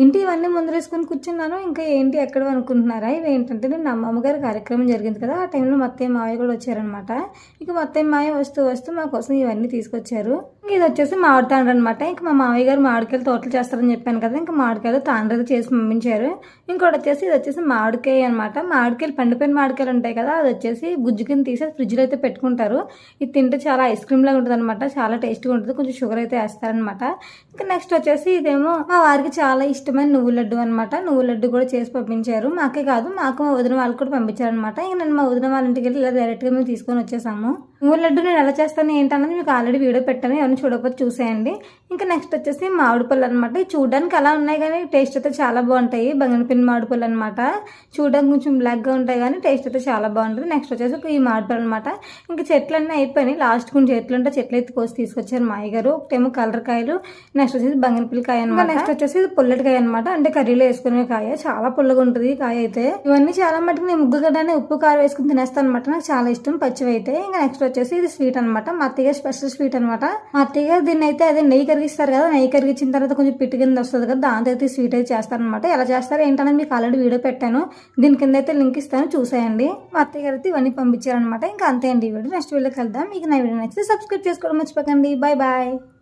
ఏంటి ఇవన్నీ ముందరేసుకొని కూర్చున్నాను. ఇంకా ఏంటి ఎక్కడ అనుకుంటున్నారా ఇవి ఏంటంటే నేను అమ్మగారి కార్యక్రమం జరిగింది కదా ఆ టైంలో మొత్తం మావయ్య కూడా వచ్చారనమాట ఇక మొత్తం అత్తయ్య మావయ్య వస్తూ వస్తూ మా కోసం ఇవన్నీ తీసుకొచ్చారు. ఇది వచ్చేసి మామిడి తాండ్ర అనమాట ఇంకా మా మామయ్య గారు మామిడికాయలు తోటలు చేస్తారని చెప్పాను కదా ఇంకా మామిడికాయలు తాండ్ర అయితే చేసి పంపించారు. ఇంకోటి వచ్చేసి ఇది వచ్చేసి మామిడికాయ అనమాట మామిడికాయలు పండిపోయిన మామిడికాయలు ఉంటాయి కదా అది వచ్చేసి గుజ్జు కింద తీసి ఫ్రిడ్జ్లో అయితే పెట్టుకుంటారు. ఇది తింటే చాలా ఐస్ క్రీమ్ లాగా ఉంటుంది అనమాట చాలా టేస్ట్గా ఉంటుంది కొంచెం షుగర్ అయితే వేస్తారనమాట ఇంకా నెక్స్ట్ వచ్చేసి ఇదేమో మా వారికి చాలా ఇష్టమైన నువ్వు లడ్డు అనమాట నువ్వు లడ్డు కూడా చేసి పంపించారు. మాకే కాదు మాకు మా వదిన వాళ్ళకి కూడా పంపించారనమాట ఇంకా నేను మా వదిన వాళ్ళ ఇంటికి వెళ్ళి ఇలా డైరెక్ట్గా మేము తీసుకొని వచ్చేసాము. నువ్వు లడ్డు నేను ఎలా చేస్తాను ఏంటన్నది మీకు ఆల్రెడీ వీడియో పెట్టాను ఎవరైనా చూడకపోతే చూసేయండి. ఇంకా నెక్స్ట్ వచ్చేసి మామిడి పళ్ళు అనమాట చూడడానికి అలా ఉన్నాయి కానీ టేస్ట్ అయితే చాలా బాగుంటాయి. బంగనపిన్ మామిడి పళ్ళు అనమాట చూడడానికి కొంచెం బ్లాక్గా ఉంటాయి కానీ టేస్ట్ అయితే చాలా బాగుంటుంది. నెక్స్ట్ వచ్చేసి ఈ మామిడి పళ్ళు అనమాట ఇంకా చెట్లన్నీ అయిపోయినాయి. లాస్ట్ కొన్ని చెట్లు ఉంటే చెట్లు అయితే కోసి తీసుకొచ్చారు మా అయ్యగారు. ఒకటేమో కలర్ కాయలు. నెక్స్ట్ వచ్చేసి బంగనపల్లి కాయ అనమాట నెక్స్ట్ వచ్చేసి ఇది పుల్లటి కాయ అనమాట అంటే కర్రీలో వేసుకునే కాయ. చాలా పుల్లగా ఉంటుంది కాయ అయితే. ఇవన్నీ చాలా మటుకు నేను ముగ్గు గడ్డనే ఉప్పు కారం వేసుకుని తినేస్తాను అనమాట నాకు చాలా ఇష్టం పచ్చివి అయితే ఇంకా నెక్స్ట్ వచ్చేసి ఇది స్వీట్ అనమాట మా అత్తయ్య స్పెషల్ స్వీట్ అనమాట మా అత్తయ్య గారు దీన్ని అయితే అదే నెయ్యి కరిగిస్తారు కదా నెయ్యి కరిగించిన తర్వాత కొంచెం పిట్టి కింద వస్తుంది కదా దాంతో అయితే స్వీట్ అయితే చేస్తారనమాట ఎలా చేస్తారో ఏంటనేది మీకు ఆల్రెడీ వీడియో పెట్టాను. దీని కింద అయితే లింక్ ఇస్తాను చూసేయండి. మా అత్తయ్య గారు అయితే ఇవన్నీ పంపించారనమాట ఇంకా అంతే అండి ఈ వీడియో. నెక్స్ట్ వీడియోకి వెళ్దాం మీకు నా వీడియో నచ్చితే సబ్స్క్రైబ్ చేసుకోవడం మర్చిపోకండి. Bye bye